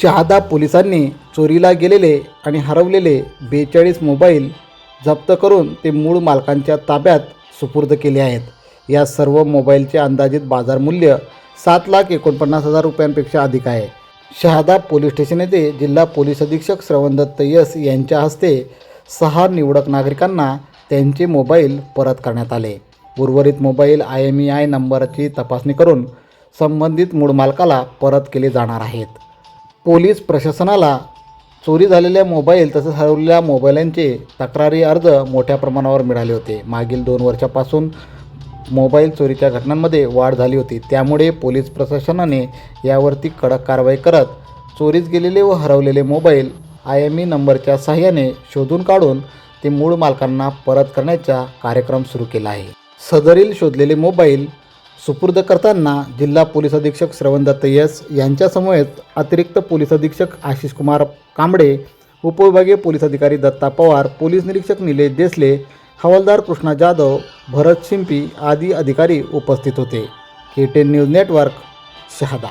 शहादा पोलिसांनी चोरीला गेलेले आणि हरवलेले बेचाळीस मोबाईल जप्त करून ते मूळ मालकांच्या ताब्यात सुपूर्द केले आहेत. या सर्व मोबाईलचे अंदाजित बाजारमूल्य सात लाख एकोणपन्नास हजार रुपयांपेक्षा अधिक आहे. शहादा पोलीस स्टेशन येथे जिल्हा पोलीस अधीक्षक श्रवणदत्त यस यांच्या हस्ते सहा निवडक नागरिकांना त्यांचे मोबाईल परत करण्यात आले. उर्वरित mobile I M E I नंबरची तपासणी करून संबंधित मूळ मालकाला परत केले जाणार आहेत. पोलीस प्रशासनाला चोरी झालेल्या मोबाईल तसेच हरवलेल्या मोबाईलांचे तक्रारी अर्ज मोठ्या प्रमाणावर मिळाले होते. मागील दोन वर्षापासून मोबाईल चोरीच्या घटनांमध्ये वाढ झाली होती. त्यामुळे पोलीस प्रशासनाने यावरती कडक कारवाई करत चोरीस गेलेले व हरवलेले मोबाईल आय एम ई नंबरच्या सहाय्याने शोधून काढून ते मूळ मालकांना परत करण्याचा कार्यक्रम सुरू केला आहे. सदरील शोधलेले मोबाईल सुपूर्द करताना जिल्हा पोलीस अधीक्षक श्रवणदत्त यस यांच्यासमवेत अतिरिक्त पोलीस अधीक्षक आशिष कुमार कांबडे उपविभागीय पोलीस अधिकारी दत्ता पवार पोलीस निरीक्षक निलेश देसले हवालदार कृष्णा जाधव भरत शिंपी आदी अधिकारी उपस्थित होते. K ten news network Shahada.